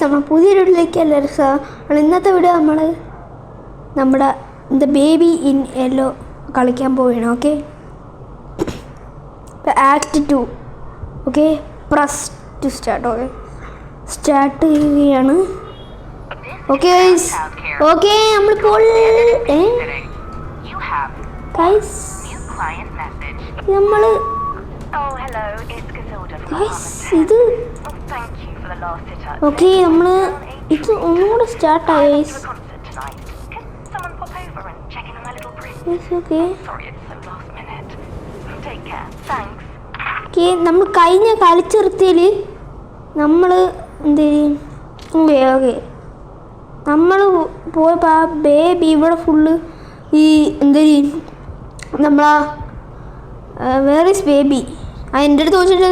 നമ്മൾ പുതിയ എല്ലാവരും സ്വാഗതം. ഇന്നത്തെ വീഡിയോ നമ്മൾ നമ്മുടെ ദ ബേബി ഇൻ യെല്ലോ കളിക്കാൻ പോവുകയാണ് okay act two okay press to start okay start ചെയ്യുകയാണ്. ഓക്കെ ഓക്കെ നമ്മളിപ്പോൾ ഗൈസ്. നമ്മൾ Oh, ഇത് 10. Thank you for the last sit-up. Okay നമ്മൾ ഇത് ഒന്നുകൂടെ സ്റ്റാർട്ടായി to a concert someone pop over and check on my little prince? Yes okay നമ്മൾ കഴിഞ്ഞ കളിച്ചിർത്തിയിൽ നമ്മൾ എന്ത് ഓക്കെ നമ്മൾ പോയപ്പോൾ ആ ബേബി ഇവിടെ ഫുള്ള് ഈ എന്ത് നമ്മളാ വേറെ ബേബി ആ എന്റെ അടുത്ത് ചോദിച്ചിട്ട്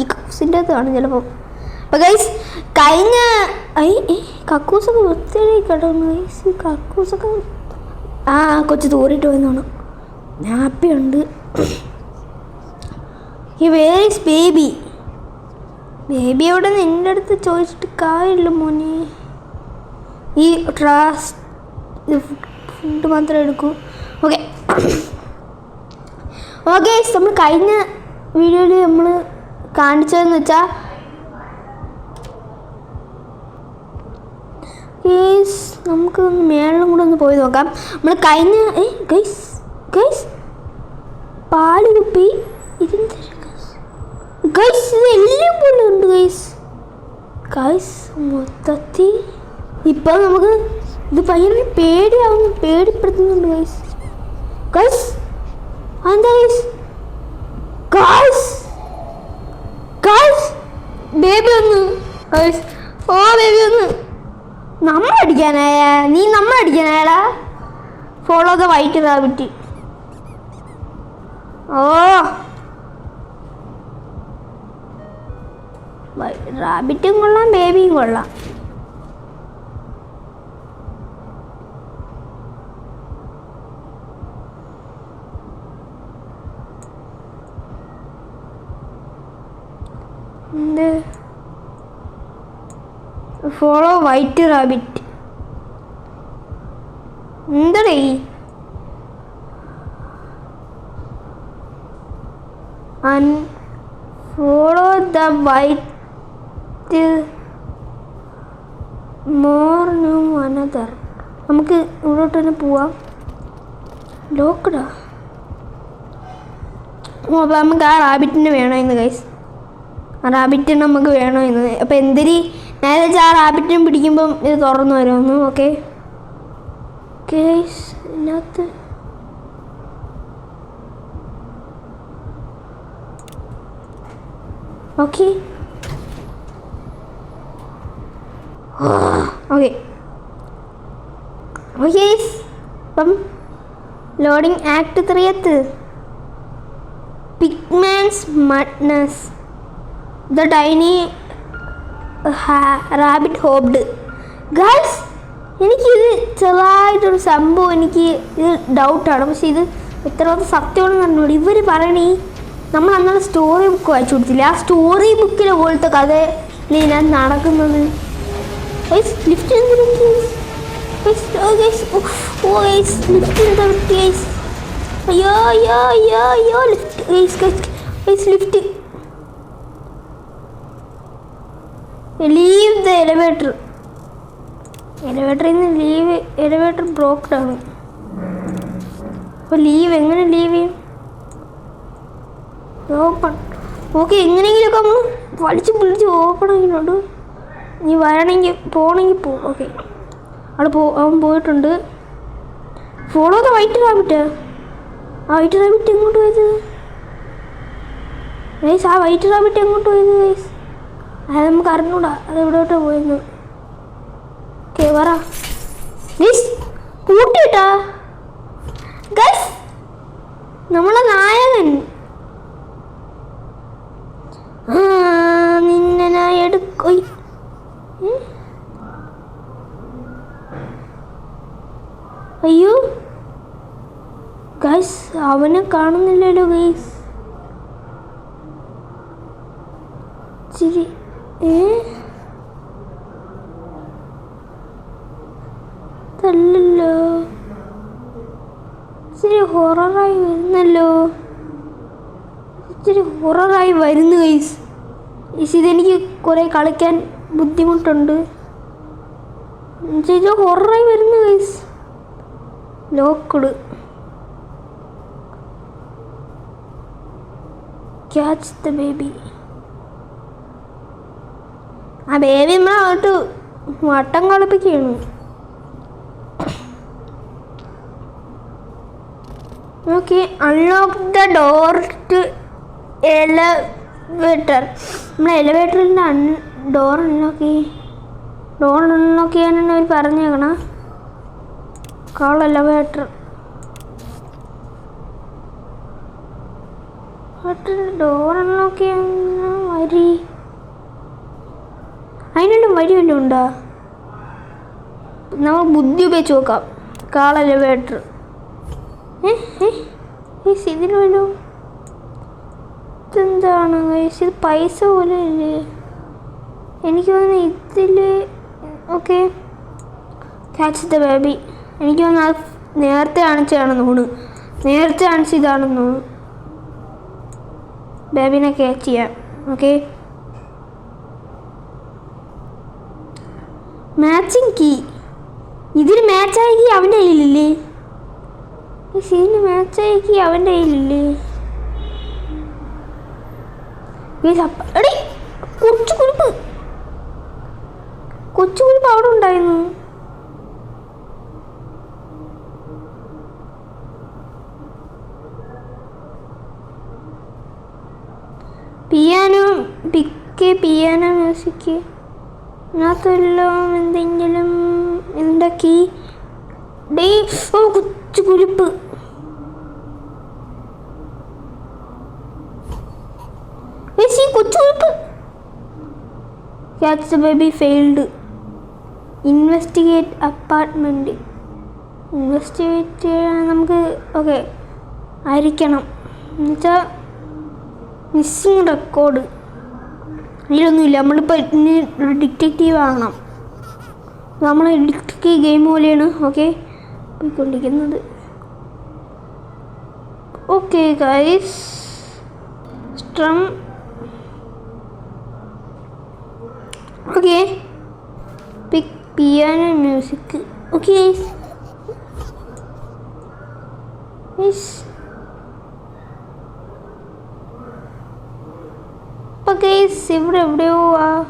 ഈ കക്കൂസിന്റെ അടുത്ത് കാണും ചിലപ്പോൾ ഗൈസ് കഴിഞ്ഞ ഐ കക്കൂസൊക്കെ വൃത്തിയായി കിടന്നു ഗൈസ് കക്കൂസൊക്കെ ആ കൊച്ചു തൂറിയിട്ട് പോയെന്നാണ് ഹാപ്പിയുണ്ട് ഈ വേർ ഈസ് ബേബി ബേബി അവിടെ നിന്റെ അടുത്ത് ചോദിച്ചിട്ട് കാര്യമില്ല മോനെ. ഈ ട്രാസ് ഫുഡ് മാത്രമേ എടുക്കൂ. ഓക്കെ ഓക്കെ നമ്മൾ കഴിഞ്ഞ വീഡിയോയിൽ നമ്മൾ കാണിച്ചതെന്ന് വെച്ചാൽ ഗൈസ് നമുക്ക് ഒന്ന് മേളിലും കൂടെ ഒന്ന് പോയി നോക്കാം. നമ്മൾ കഴിഞ്ഞ ഏ ഗൈസ് ഗൈസ് പാൽ കുപ്പി ഇതിന്റെ ഗൈസ് ഇത് എല്ലാം പോലെ ഉണ്ട് ഗൈസ് ഗൈസ് മൊത്തത്തിൽ ഇപ്പം നമുക്ക് ഇത് ഭയങ്കര പേടിയാവും പേടിപ്പെടുത്തുന്നുണ്ട് ഗൈസ് ഗൈസ് എന്താ ഗൈസ് ഗൈസ് ഗൈസ് ബേബി ഒന്ന് ഗൈസ് ഓ ബേബി ഒന്ന് നമ്മൾ അടിക്കാനായ നീ നമ്മൾ അടിക്കാനായടാ ഫോളോ ദ വൈറ്റ് റാബിറ്റ് ഓ. റാബിറ്റും കൊള്ളാം ബേബിയും കൊള്ളാം. എന്ത്? ഫോളോ വൈറ്റ് റാബിറ്റ് എന്തടേ? അൻ follow the white more new another നമുക്ക് ഇവിടോട്ട് തന്നെ പോവാം. ലോക്കഡാ ഓ അപ്പോൾ നമുക്ക് ആ റാബിറ്റിന് വേണമായിരുന്നു ഗൈസ് ആ റാബിറ്റിന് നമുക്ക് വേണമായിരുന്നു അപ്പം അപ്പോൾ എന്തിരി നേരെ ആ റാബിറ്റിനെ പിടിക്കുമ്പം ഇത് തുറന്നു വരുമെന്ന് ഓക്കെ ഇതിനകത്ത്. ഓക്കെ ഓക്കെ ഓക്കെ ഇപ്പം loading act ത്രീയത്ത്. Pickman's madness the tiny rabbit hopped. Girls എനിക്കിത് ചെറുതായിട്ടൊരു സംഭവം എനിക്ക് ഇത് ഡൗട്ടാണ്. പക്ഷേ ഇത് എത്രമാത്രം സത്യമാണെന്ന് അറിഞ്ഞൂടെ. ഇവർ പറയണേ നമ്മൾ അന്നാളെ സ്റ്റോറി ബുക്ക് വായിച്ചു കൊടുത്തില്ല? ആ സ്റ്റോറി ബുക്കിലെ പോലത്തെ കഥ ഞാൻ നടക്കുന്നത്. ലിഫ്റ്റ് അയ്യോ അയ്യോ അയ്യോ അയ്യോ lift lift leave the elevator എലിവേറ്ററിൽ നിന്ന് ലീവ് എലിവേറ്റർ ബ്രോക്ക്ഡ് ആണ്. അപ്പോൾ ലീവ് എങ്ങനെ ലീവ് ചെയ്യും? ഓപ്പൺ ഓക്കെ എങ്ങനെയെങ്കിലുമൊക്കെ നമ്മൾ വലിച്ചു പിടിച്ച് ഓപ്പൺ ആക്കിയിട്ടുണ്ട് നീ വരണമെങ്കിൽ പോകണമെങ്കിൽ പോ ഓക്കെ അവിടെ പോ അവൻ പോയിട്ടുണ്ട്. ഫോളോ ദ വൈറ്റ് റാബിറ്റ് ആ വൈറ്റ് റാബിറ്റ് എങ്ങോട്ട് പോയത്? ഗൈസ് ആ വൈറ്റ് റാബിറ്റ് എങ്ങോട്ട് പോയത് ഗൈസ് അത് നമുക്ക് അറിഞ്ഞൂടാ. അത് എവിടോട്ട് പോയെന്ന്. ഓക്കെ പറ. ഗൈസ് കൂട്ടിട്ടാ ഗൈസ് നമ്മളെ നായകൻ. നിന്നെ ഞാൻ എടുക്കൊയ് അയ്യോ. ഗൈസ് അവനെ കാണുന്നില്ലല്ലോ ഗൈസ്. ചിരി ഏ അതല്ലല്ലോ ഇച്ചിരി ഹൊററായി വരുന്നല്ലോ ഇച്ചിരി ഹൊററായി വരുന്നു ഗൈസ് ഈസ് ഇതെനിക്ക് കുറേ കളിക്കാൻ ബുദ്ധിമുട്ടുണ്ട്. ചേച്ചി ഹൊററായി വരുന്നു guys locked. Catch the baby ആ ബേബി നമ്മളങ്ങോട്ട് വട്ടം കളിപ്പിക്കുകയാണ്. Okay unlock the door to elevator നമ്മൾ എലവേറ്ററിന്റെ അൺ ഡോർ അൺലോക്ക് ഡോർ അൺലോക്ക് ചെയ്യാനാണ് അവർ പറഞ്ഞേക്കണ. കോൾ എലവേറ്റർ ഡോർ അൺലോക്ക് ചെയ്യാൻ വരി. അതിനുള്ള വഴി വല്ലതും ഉണ്ടോ നമ്മൾ ബുദ്ധി ഉപയോഗിച്ച് നോക്കാം. കാൾ എലവേറ്റർ ഏ ഏ ഇതിന് വല്ലതും ഇതെന്താണ് ഗൈസ് ഇത് പൈസ പോലും ഇല്ലേ? എനിക്ക് തോന്നുന്നു ഇതിൽ ഓക്കെ. ക്യാച്ച് ദ ബേബി എനിക്ക് തോന്നുന്നു അത് നേരത്തെ കാണിച്ചതാണെന്ന് തോന്നുന്നു നേരത്തെ കാണിച്ച ഇതാണെന്ന് തോന്നുന്നു ബേബിനെ ക്യാച്ച് ചെയ്യാം. ഓക്കെ. മാച്ചിങ് കീ ഇതിന് മാച്ചായ കീ അവന്റെ കയ്യിലില്ലേ? ഈ സീന് മാച്ചായ കീ അവന്റെ കയ്യിലില്ലേ ഗയ്സ്, അപ്പ- എടീ, കൊച്ചു കുരുപ്പ് കൊച്ചു കുരുപ്പ് അവിടെ ഉണ്ടായിരുന്നു. പിയാനോ പിക്ക് പിയാനോ മ്യൂസിക് അതിനകത്തെല്ലാം എന്തെങ്കിലും ഉണ്ടാക്കി ഡേ ഓ കൊച്ചു കുരുപ്പ് ഏച്ചി കൊച്ചു കുരുപ്പ് catch the baby failed investigate apartment investigate നമുക്ക് ഓക്കെ ആയിരിക്കണം. എന്നുവെച്ചാൽ മിസ്സിങ് റെക്കോർഡ് അതിലൊന്നുമില്ല. നമ്മളിപ്പോൾ ഡിറ്റക്റ്റീവ് ആകണം. നമ്മൾ ഡിറ്റക്റ്റീവ് ഗെയിം പോലെയാണ് ഓക്കെ പോയിക്കൊണ്ടിരിക്കുന്നത്. Okay guys strum okay pick piano music okay guys ഇവിടെ എവിടെയോ ആ.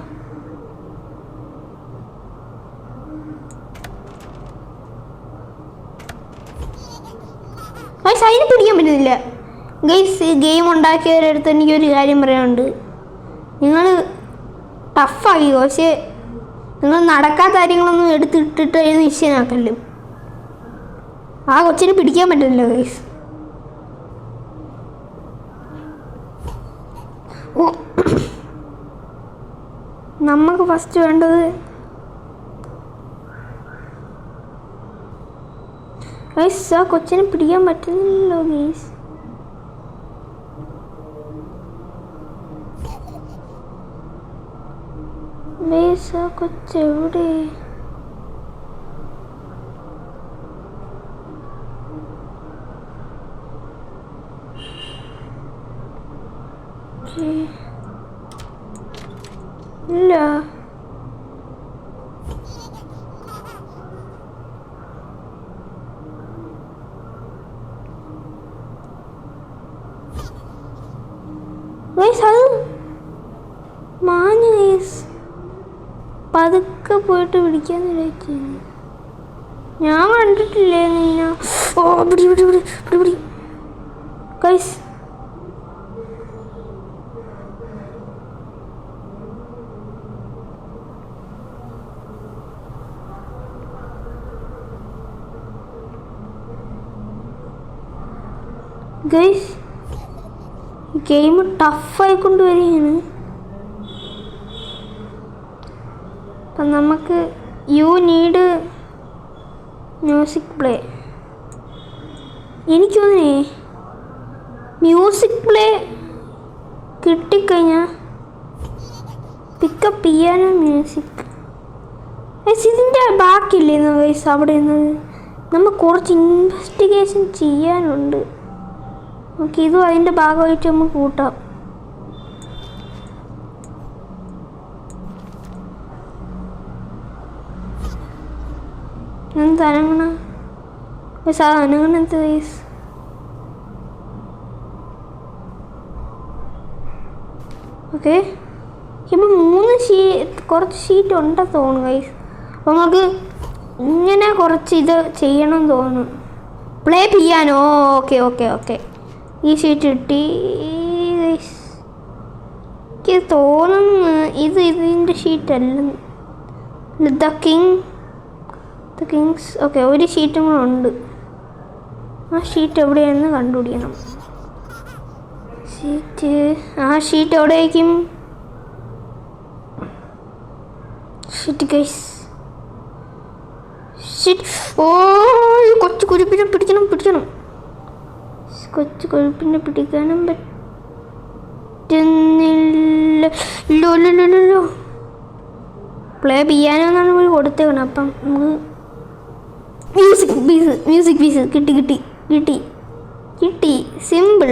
ഗൈസ് അതിനെ പിടിക്കാൻ പറ്റുന്നില്ല. ഗൈസ് ഗെയിം ഉണ്ടാക്കിയവരുടെ അടുത്ത് എനിക്കൊരു കാര്യം പറയാനുണ്ട്. നിങ്ങൾ ടഫാക്കി പക്ഷേ നിങ്ങൾ നടക്കാത്ത കാര്യങ്ങളൊന്നും എടുത്തിട്ടിട്ട് അതിന് ആ കൊച്ചിനെ പിടിക്കാൻ പറ്റില്ലല്ലോ ഗൈസ് ഓ നമുക്ക് ഫസ്റ്റ് വേണ്ടത് ഗൈസ് ആ കൊച്ചിനെ പിടിക്കാൻ പറ്റുന്നില്ലല്ലോ ഗൈസ് ആ കൊച്ചെവിടെ. ഇല്ല ഗൈസ് അത് മാഞ്ഞു ഗൈസ് പതുക്കെ പോയിട്ട് വിളിക്കാൻ വിചാരിച്ചു ഞാൻ കണ്ടിട്ടില്ലേ നീന? ഓ പിടി പിടി പിടി പിടി പിടി. കൈസ് ഗെയിം ടഫായി കൊണ്ടുവരികയാണ് അപ്പം നമുക്ക് യു നീഡ് മ്യൂസിക് പ്ലേ. എനിക്ക് തോന്നുന്നേ മ്യൂസിക് പ്ലേ കിട്ടിക്കഴിഞ്ഞാൽ പിക്കപ്പ് ചെയ്യാനോ മ്യൂസിക്? ഇതിന്റെ ബാക്കിയില്ലേ വയസ്സ് അവിടെ നിന്നത് നമ്മൾ കുറച്ച് ഇൻവെസ്റ്റിഗേഷൻ ചെയ്യാനുണ്ട്. നമുക്ക് ഇതും അതിന്റെ ഭാഗമായിട്ട് നമുക്ക് കൂട്ടാം. എന്ത് തരങ്ങണ ഗൈസ് അത് അനങ്ങണത് ഗൈസ് ഓക്കെ ഇപ്പം മൂന്ന് ഷീ കുറച്ച് ഷീറ്റ് ഉണ്ടെന്ന് തോന്നുന്നു ഗൈസ് അപ്പോൾ നമുക്ക് ഇങ്ങനെ കുറച്ച് ഇത് ചെയ്യണം തോന്നുന്നു. പ്ലേ ചെയ്യാനോ? ഓക്കെ ഓക്കെ ഓക്കെ ഈ ഷീറ്റ് കിട്ടി. എനിക്ക് തോന്നുന്നു ഇത് ഇതിന്റെ അല്ല. The king the kings okay ഒരു ഷീറ്റും കൂടെ ഉണ്ട്. ആ ഷീറ്റ് എവിടെയാണെന്ന് കണ്ടുപിടിക്കണം. ഷീറ്റ് ആ ഷീറ്റ് എവിടെയായിരിക്കും ഷീറ്റ് ഗൈസ് ഓ കൊച്ചു കുരുപ്പിനെ പിടിക്കണം പിടിക്കണം. കൊച്ചു കുരുപ്പിനെ പിടിക്കാനും പറ്റുന്നില്ല. പ്ലേ ബിയാനോന്നാണ് കൊടുത്തേക്കണം. അപ്പം നമുക്ക് മ്യൂസിക് പീസ് മ്യൂസിക് പീസ് കിട്ടി കിട്ടി കിട്ടി കിട്ടി simple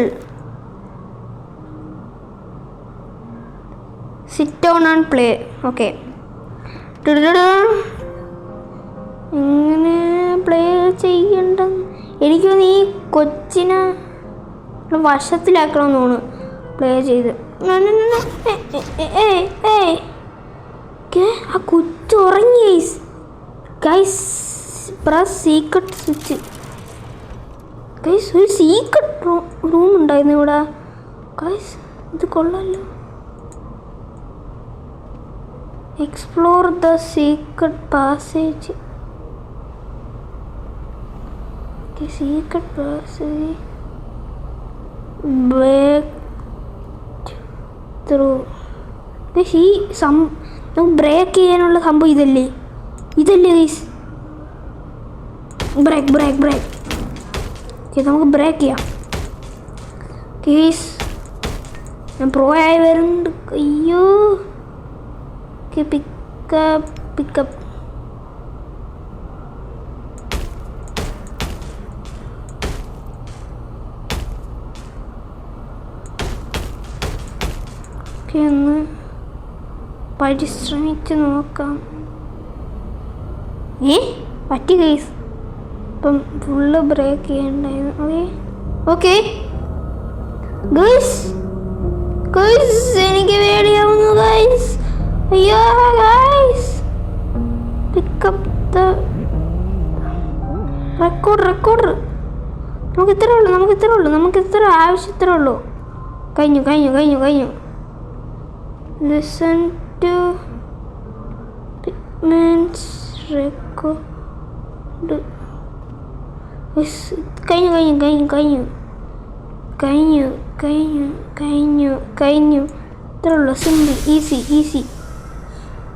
sit on and play okay എങ്ങനെ പ്ലേ ചെയ്യണ്ട എനിക്ക് തോന്നുന്നു. ഈ കൊച്ചിനെ വശത്തിലാക്കണം തോന്നുന്നു പ്ലേ ചെയ്ത് ആ കൊച്ചു ഉറങ്ങി guys guys press secret switch guys ഒരു സീക്രട്ട് റൂം ഉണ്ടായിരുന്നു ഇവിടെ. ഗൈസ് ഇത് കൊള്ളാമല്ലോ explore the secret passage secret passage break through ഈ സം നമുക്ക് ബ്രേക്ക് ചെയ്യാനുള്ള സംഭവം ഇതല്ലേ? ഇതല്ലേ guys break break break okay നമുക്ക് ബ്രേക്ക് ചെയ്യാം കേസ് ഞാൻ പ്രോ ആയി വരുന്നുണ്ട് അയ്യോ ഓക്കെ പിക്കപ്പ് പിക്കപ്പ് ഓക്കെ ഒന്ന് പരിശ്രമിച്ച് നോക്കാം ഏ പറ്റി കേസ് ഇപ്പം ഫുള്ള് ബ്രേക്ക് ചെയ്യണ്ടായിരുന്നു ഓക്കെ ഓക്കെ ഗൈസ് ഗൈസ് എനിക്ക് പേടിയാവുന്നു ഗൈസ് അയ്യോ guys pick up the record record നമുക്ക് ഇത്രേ ഉള്ളൂ നമുക്ക് ഇത്രേ ഉള്ളൂ നമുക്ക് ഇത്ര ആവശ്യത്രേ ഉള്ളൂ. കഴിഞ്ഞു കഴിഞ്ഞു കഴിഞ്ഞു കഴിഞ്ഞു. ലിസൺ ടു പിഗ്മെന്റ്സ് റെക്കോർഡ് കഴിഞ്ഞു കഴിഞ്ഞു കഴിഞ്ഞു കഴിഞ്ഞു കഴിഞ്ഞു കഴിഞ്ഞു കഴിഞ്ഞു കഴിഞ്ഞു ഇത്രേ ഉള്ളൂ simple easy easy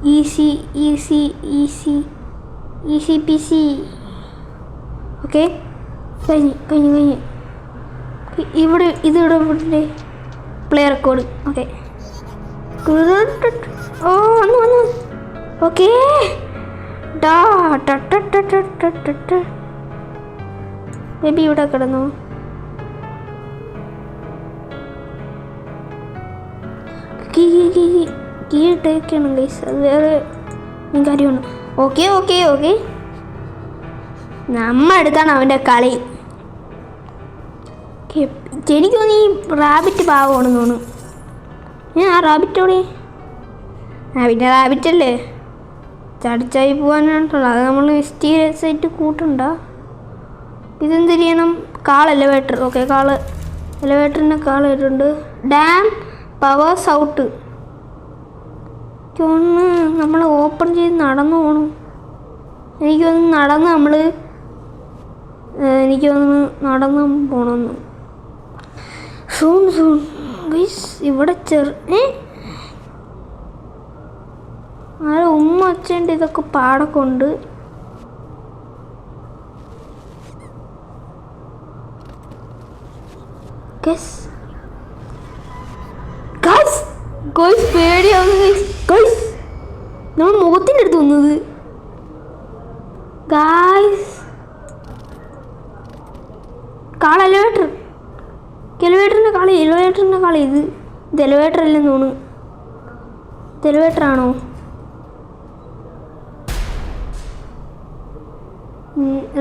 easy easy easy easy P C okay കഴിഞ്ഞു കഴിഞ്ഞു ഇവിടെ ഇതിവിടെ ഇവിടെ. പ്ലേ റെക്കോർഡ് ഓക്കെ ഓ വന്നു വന്നു ഓക്കേ ഡാ ബേബി ഇവിടെ കിടന്നു? കീ ഗൈസ് വേറെ ഞാൻ കാര്യമാണ് ഓക്കെ ഓക്കെ ഓക്കെ നമ്മ അടുത്താണ് അവന്റെ കളി. എനിക്ക് തോന്നി ഈ റാബിറ്റ് പാവമാണെന്ന് തോന്നുന്നു. ഏ ആ റാബിറ്റ് എവിടെ? ആ പിന്നെ റാബിറ്റ് അല്ലേ? ചടിച്ചായി പോകാനാണല്ലോ അത് നമ്മൾ മിസ്റ്റീരിയസ് ആയിട്ട് കൂട്ടണ്ട? ഇതെന്ത് ചെയ്യണം? Call elevator okay call. എലവേറ്ററിന്റെ call ഇട്ടുണ്ട് ഡാം പവർ സൗട്ട് ഒന്ന് നമ്മൾ ഓപ്പൺ ചെയ്ത് നടന്നു പോകണം എനിക്ക് തോന്നുന്നു നടന്ന് നമ്മൾ എനിക്ക് നടന്ന് പോകണമെന്ന് സൂൺ സൂൺ ഗൈസ് ഇവിടെ ചെറു ഏ? ആരെ ഉമ്മ അച്ഛന്റെ ഇതൊക്കെ പാടൊക്കെ ഉണ്ട്. ഗസ് ഗൈസ് ഗൈസ് പേടിയാവുന്നു ഗൈസ് ഗൈസ് നമ്മൾ മുഖത്തിന്റെ അടുത്ത് വന്നത്. ഗായ്സ് കാള എലവേറ്റർ എലവേറ്ററിന്റെ കാളി എലവേറ്ററിന്റെ കാളി ഇത്. ഇത് എലവേറ്റർ അല്ലെന്ന് തോന്നുന്നു. ഇത് എലവേറ്റർ ആണോ?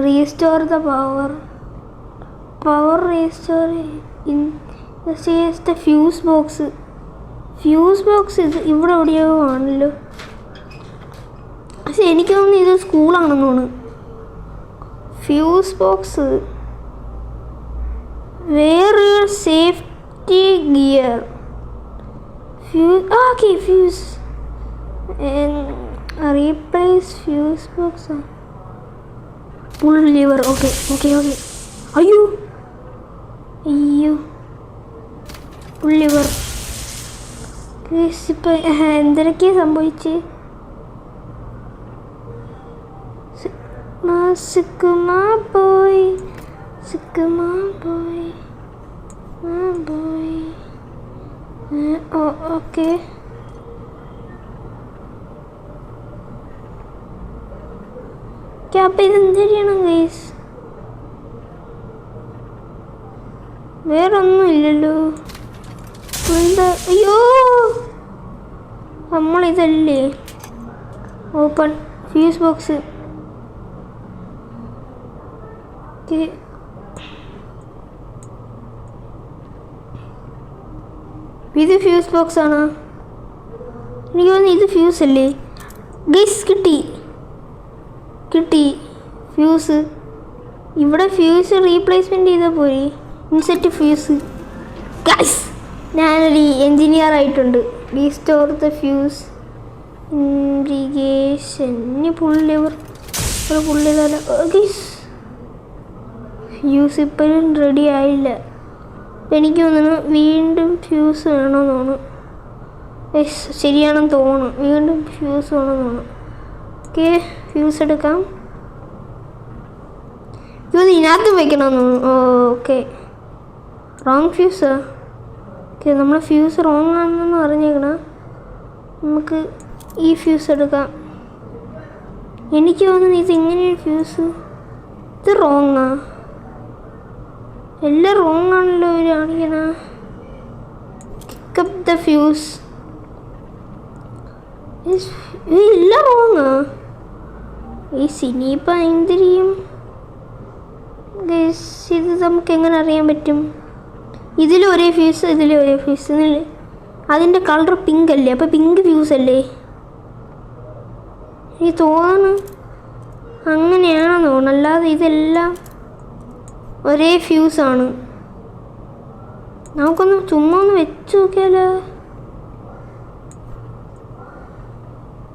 Restore the power power restore in the fuse box fuse box ഇത് ഇവിടെ എവിടെയോ ആണല്ലോ. പക്ഷെ എനിക്ക് തോന്നുന്നു ഇത് സ്കൂളാണെന്ന് തോന്നുന്നു. ഫ്യൂസ് ബോക്സ് വേറെ safety gear fuse okay fuse replace fuse box pull lever okay okay okay അയ്യോ! അയ്യോ. പുൾ ലിവർ ഇപ്പം എന്തൊക്കെയാണ് സംഭവിച്ച്? സുക്കുമാ പോയി സുക്കുമാ പോയി പോയി ഓ ഓക്കെ. അപ്പം ഇതെന്ത് ചെയ്യണം ഗൈസ്? വേറൊന്നും ഇല്ലല്ലോ എന്താ? അയ്യോ! നമ്മളിതല്ലേ? Open fuse box. ഇത് ഫ്യൂസ് ബോക്സ് ആണോ എനിക്ക് തോന്നുന്നു ഇത് ഫ്യൂസ് അല്ലേ ഗൈസ് കിട്ടി. കിട്ടി. ഫ്യൂസ്. ഇവിടെ ഫ്യൂസ് റീപ്ലേസ്മെന്റ് ചെയ്താൽ പോരെ. ഇൻസെറ്റ് ഫ്യൂസ് ഗൈസ് ഞാനൊരു എൻജിനീയർ ആയിട്ടുണ്ട്. റീസ്റ്റോർ ദ ഫ്യൂസ് ഇൻഡിഗേഷൻ ഇനി പുള്ളി ഒരു പുള്ളി തന്നെ. ഗൈസ് ഫ്യൂസ് ഇപ്പോഴും റെഡി ആയില്ല. എനിക്ക് തോന്നുന്നു വീണ്ടും ഫ്യൂസ് വേണമെന്ന് തോന്നുന്നു. ശരിയാണെന്ന് തോന്നുന്നു. വീണ്ടും ഫ്യൂസ് വേണമെന്ന് തോന്നുന്നു. ഓക്കെ ഫ്യൂസ് എടുക്കാം. ഫ്യൂസ് ഇതിനകത്ത് വെക്കണമെന്ന് തോന്നുന്നു. ഓക്കെ റോങ് ഫ്യൂസ് ഓക്കെ നമ്മുടെ ഫ്യൂസ് റോങ് ആണെന്ന് അറിഞ്ഞേക്കണ. നമുക്ക് ഈ ഫ്യൂസ് എടുക്കാം. എനിക്ക് തോന്നുന്നു ഇത് ഇങ്ങനെയൊരു ഫ്യൂസ് ഇത് റോങ്ങാ എല്ലാം റോങ് ആണല്ലോ ഇവർ കാണിക്കണ. ദ ഫ്യൂസ് എല്ലാം റോങ്ങാ ഈ സിനിപ്പ എന്തിരിയും? ഇത് നമുക്ക് എങ്ങനെ അറിയാൻ പറ്റും? ഇതിൽ ഒരേ ഫ്യൂസ് ഇതിൽ ഒരേ ഫ്യൂസ് എന്നല്ലേ അതിന്റെ കളർ പിങ്ക് അല്ലേ? അപ്പോൾ പിങ്ക് ഫ്യൂസ് അല്ലേ? എനിക്ക് തോന്നുന്നു അങ്ങനെയാണെന്ന് തോന്നുന്നു. അല്ലാതെ ഇതെല്ലാം ഒരേ ഫ്യൂസാണ് നമുക്കൊന്ന് ചുമ്മാ ഒന്ന് വെച്ച് നോക്കിയാലോ?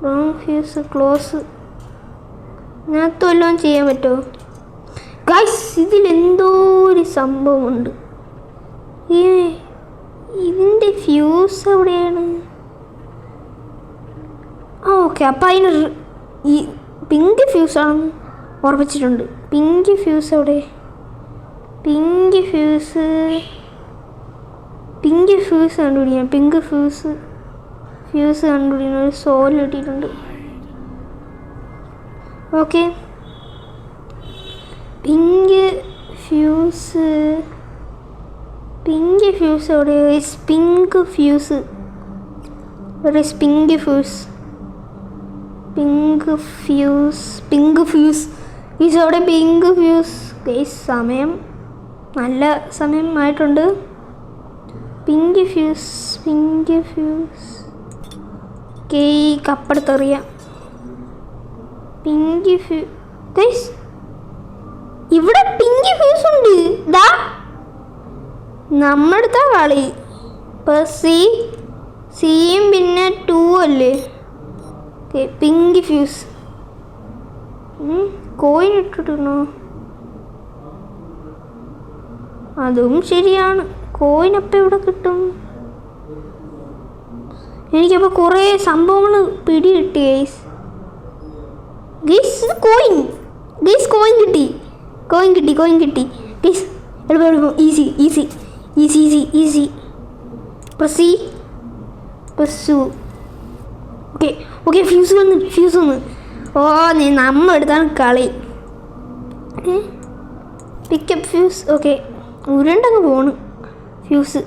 റോങ് ഫ്യൂസ് ക്ലോസ് ഇതിനകത്ത് വല്ലതും ചെയ്യാൻ പറ്റുമോ? ഗൈസ് ഇതിലെന്തോ ഒരു സംഭവമുണ്ട്. ഇതിന്റെ ഫ്യൂസ് എവിടെയാണ്? ആ ഓക്കെ അപ്പം അതിന് ഈ പിങ്ക് ഫ്യൂസാണെന്ന് ഓർമ്മിച്ചിട്ടുണ്ട് പിങ്ക് ഫ്യൂസ് എവിടെ? പിങ്ക് ഫ്യൂസ് പിങ്ക് ഫ്യൂസ് കണ്ടുപിടിക്കണം. പിങ്ക് ഫ്യൂസ് ഫ്യൂസ് കണ്ടുപിടിക്കണം. ഒരു സോൾ കിട്ടിയിട്ടുണ്ട്. Okay pink fuse pink fuse എവിടെ പിങ്ക് ഫ്യൂസ് ഒരു pink fuse pink fuse pink fuse is അവിടെ പിങ്ക് ഫ്യൂസ് ഈ സമയം നല്ല സമയം ആയിട്ടുണ്ട് പിങ്ക് ഫ്യൂസ് പിങ്ക് ഫ്യൂസ് കേ കപ്പെടുത്തെറിയാം. പിങ്ക് ഫ്യൂ ഇവിടെ പിങ്ക് ഫ്യൂസ് ഉണ്ട്. ദാ നമ്മടുത്ത കളി. ഇപ്പൊ സി സിയും പിന്നെ ടു അല്ലേ? Pink fuse. കോയിൻ ഇട്ടിട്ടുണ്ടോ? അതും ശരിയാണ്. കോയിൻ അപ്പം ഇവിടെ കിട്ടും? എനിക്കപ്പോൾ കുറേ സംഭവങ്ങൾ പിടി കിട്ടി guys guys coin. Guys coin കിട്ടി. കോയിൻ കിട്ടി കോയിൻ കിട്ടി. ഗൈസ് എളുപ്പം എളുപ്പം. Easy easy easy easy easy press press okay okay fuse വന്ന് ഫ്യൂസ് വന്ന്. ഓ നീ നമ്മ എടുത്താണ് കളി. പിക്കപ്പ് ഫ്യൂസ് ഓക്കെ ഉരുണ്ടങ്ങ് പോണ്. Fuse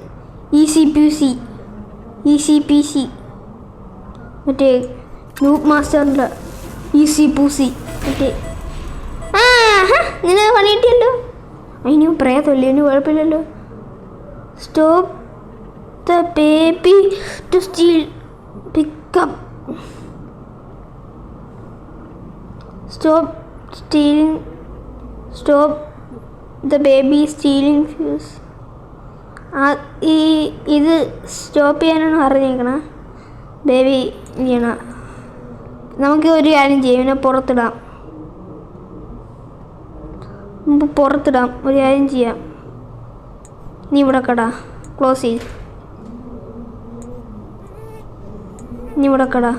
E C P C E C P C മറ്റേ ലൂപ്പ് മാസ്റ്ററിന്റെ ഇ സി പൂസി മറ്റേ. ആ നിന്നെ പണി കിട്ടിയല്ലോ? അതിന് പ്രേതമല്ലേ ഇനി കുഴപ്പമില്ലല്ലോ? Stop the baby to steal pickup stop stealing stop the baby stealing fuse ഈ ഇത് സ്റ്റോപ്പ് ചെയ്യാനാണ് പറഞ്ഞേക്കണ. ബേബി ചെയ്യണ. നമുക്ക് ഒരു കാര്യം ചെയ്യാം. ഇവനെ പുറത്തിടാം. നമുക്ക് പുറത്തിടാം. ഒരു കാര്യം ചെയ്യാം. നീ ഇവിടെ കടാ. ക്ലോസ് ചെയ് നീ ഇവിടെ കടാ.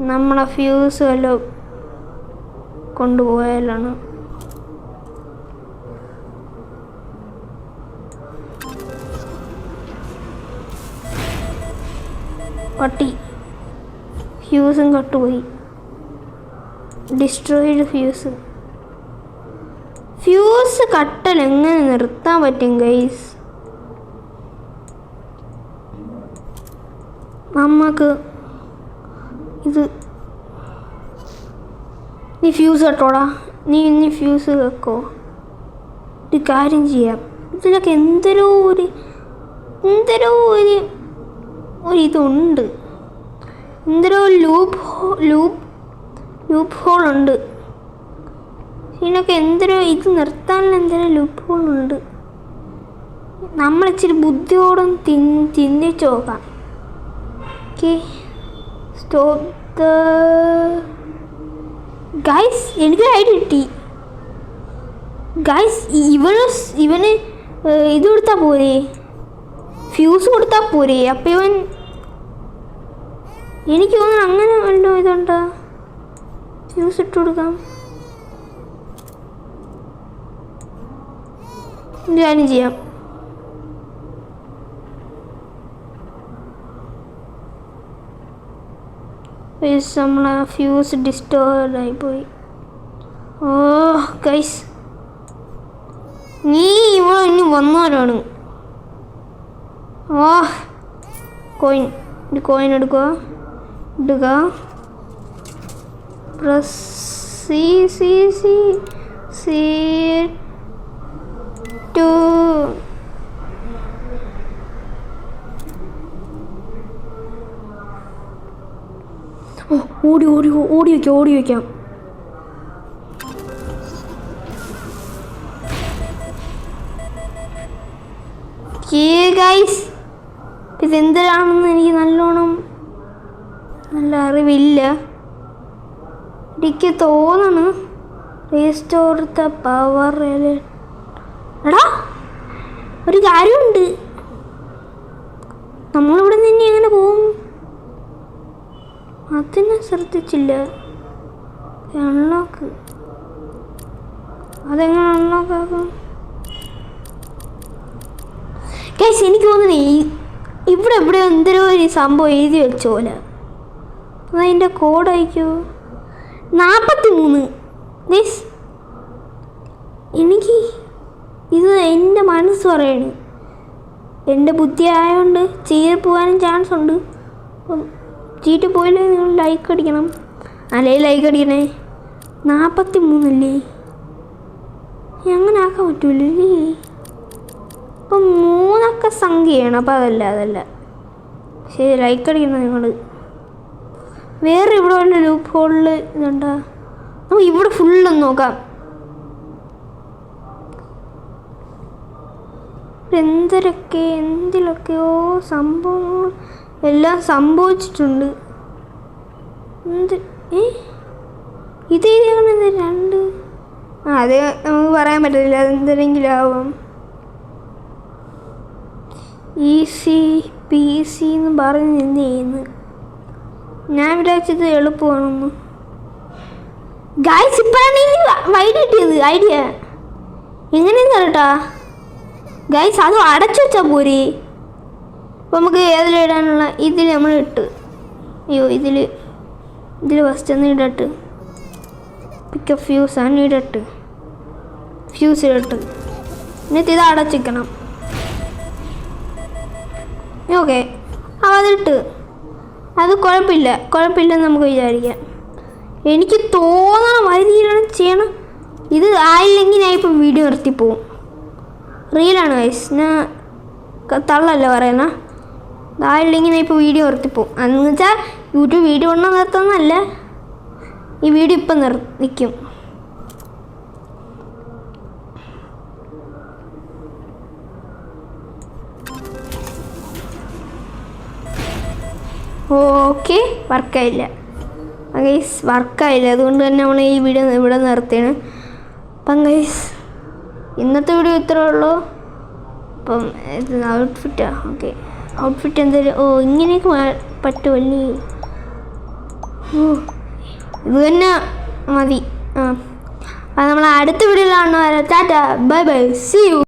നമ്മളെ ഫ്യൂസ് വല്ലതും കൊണ്ടുപോയാലാണ്. പട്ടി ഫ്യൂസും കട്ടുപോയി. ഡിസ്ട്രോയിഡ് ഫ്യൂസ് ഫ്യൂസ് കട്ടൽ എങ്ങനെ നിർത്താൻ പറ്റും ഗൈസ് നമുക്ക് ഇത് നീ ഫ്യൂസ് കെട്ടോടാ. നീ ഇനി ഫ്യൂസ് വെക്കോ. ഒരു കാര്യം ചെയ്യാം. ഇതിനൊക്കെ എന്തൊരു ഒരു എന്തൊരു ഒരു ഒരിതുണ്ട് എന്തൊരു ലൂപ്പ് ലൂപ്പ് ലൂപ്പ് ഹോൾ ഉണ്ട്. ഇതിനൊക്കെ എന്തൊരു ഇത് നിർത്താനുള്ള എന്തൊരു ലുപ്പുകളുണ്ട്? നമ്മൾ ഇച്ചിരി ബുദ്ധിയോടും ചിന്തിച്ചു നോക്കാം. ഓക്കെ. സ്റ്റോപ്പ് ദ ഗൈസ് എനിക്ക് ഐഡിയ കിട്ടി. ഗൈസ് ഇവന് ഇവന് ഇത് കൊടുത്താൽ പോരെ? ഫ്യൂസ് കൊടുത്താൽ പോരെ? അപ്പം ഇവൻ എനിക്ക് തോന്നുന്നു അങ്ങനെ വല്ലോ ഇതുണ്ടോ? ഫ്യൂസ് ഇട്ട് കൊടുക്കാം. ഒരു ചെയ്യാം. നമ്മളെ ഫ്യൂസ് ഡിസ്റ്റോർഡ് ആയിപ്പോയി. ഓ കൈസ് നീ ഇവിടെ ഇനി വന്നവരാണ്. ഓ കോയിൻ ഒരു കോയിൻ എടുക്കുക. ഇടുക. Press C C C C to ഓടി ഓടി ഓടി വയ്ക്കാം ഓടി വയ്ക്കാം. ഗൈസ് ഇതെന്തിനാണെന്ന് എനിക്ക് നല്ലോണം നല്ല അറിവില്ല. എനിക്ക് തോന്നണം റീസ്റ്റോർ ദ പവർ എടാ ഒരു കാര്യമുണ്ട്. നമ്മളിവിടെ നിന്ന് എങ്ങനെ പോകും അതിനെ ശ്രദ്ധിച്ചില്ല. അൺലോക്ക് അതെങ്ങനെ അൺലോക്ക് ആക്കും? കേസ് എനിക്ക് തോന്നുന്നു ഇവിടെ ഇവിടെ എന്തൊരു ഒരു സംഭവം എഴുതി വെച്ച പോലെ അതതിന്റെ കോഡ് അയക്കോ. നാൽപ്പത്തി മൂന്ന് എനിക്ക് ഇത് എന്റെ മനസ്സ് പറയണ്. എന്റെ ബുദ്ധി ആയതുകൊണ്ട് ചീറി പോകാനും ചാൻസ് ഉണ്ട്. അപ്പം ചീറ്റ് പോയില്ലേ നിങ്ങൾ ലൈക്ക് അടിക്കണം. അല്ലേ ലൈക്ക് അടിക്കണേ? നാൽപ്പത്തി മൂന്നല്ലേ അങ്ങനെ ആക്കാൻ പറ്റൂലേ? ഇപ്പം മൂന്നൊക്കെ സംഖ്യയാണ് അപ്പം അതല്ല അതല്ല. ശരി ലൈക്ക് അടിക്കണം നിങ്ങൾ വേറെ ഇവിടെ വല്ല ലൂപ്പ് ഹോളിൽ ഇതുണ്ടോ? നമുക്ക് ഇവിടെ ഫുള്ളൊന്ന് നോക്കാം. എന്തൊക്കെ എന്തിലൊക്കെയോ സംഭവങ്ങൾ എല്ലാം സംഭവിച്ചിട്ടുണ്ട്. എന്ത് ഏ? ഇത് എഴുതിയത് രണ്ട്? ആ അത് നമുക്ക് പറയാൻ പറ്റില്ല അതെന്തെങ്കിലും ആവാം. ഇ സി പി സി എന്ന് പറഞ്ഞ് എന്ത് ചെയ്യുന്നു? ഞാൻ വിചാരിച്ചത് എളുപ്പമാണെന്ന്. ഗായ്സ് ഇപ്പോഴാണ് വൈഡ് കിട്ടിയത് ഐഡിയ. എങ്ങനെയെന്ന് കേട്ടാ ഗൈസ് അത് അടച്ചു വെച്ചാൽ പോരെ. അപ്പോൾ നമുക്ക് ഏതിലിടാനുള്ള ഇതിൽ നമ്മൾ ഇട്ട്. അയ്യോ ഇതിൽ ഇതിൽ ഫസ്റ്റ് ഒന്ന് ഇടട്ട്. പിക്ക് ഫ്യൂസ് ആണ് ഇടട്ട്. ഫ്യൂസ് ഇടട്ട്. എന്നിട്ട് ഇത് അടച്ചിക്കണം ഓക്കെ അതിട്ട് അത് കുഴപ്പമില്ല. കുഴപ്പമില്ലെന്ന് നമുക്ക് വിചാരിക്കാം. എനിക്ക് തോന്നണം രീതിയിലാണ് ചെയ്യണം. ഇത് ആയില്ലെങ്കിൽ ഞാൻ ഇപ്പോൾ വീഡിയോ നിർത്തിപ്പോവും റീലാണ് വയസ്സ് ഞാൻ തള്ളല്ല പറയുന്ന? ആയില്ലെങ്കിൽ ഞാൻ ഇപ്പോൾ വീഡിയോ നിർത്തിപ്പോവും. എന്ന് വെച്ചാൽ യൂട്യൂബ് വീഡിയോ കൊണ്ട് നിർത്തുന്നതല്ല. ഈ വീഡിയോ ഇപ്പം നിർ നിൽക്കും ഓക്കെ വർക്കായില്ല ഗൈസ് വർക്കായില്ല അതുകൊണ്ട് തന്നെ നമ്മൾ ഈ വീഡിയോ ഇവിടെ നിർത്തിയാണ്. അപ്പം ഗൈസ് ഇന്നത്തെ വീഡിയോ ഇത്രേ ഉള്ളൂ. അപ്പം ഇത് ഔട്ട്ഫിറ്റാ ഓക്കെ ഔട്ട്ഫിറ്റ് എന്തായാലും ഓ ഇങ്ങനെയൊക്കെ പറ്റുമല്ലേ? ഇത് തന്നെ മതി. ആ. അപ്പം നമ്മൾ അടുത്ത വീഡിയോയിലാണ് tata bye bye see you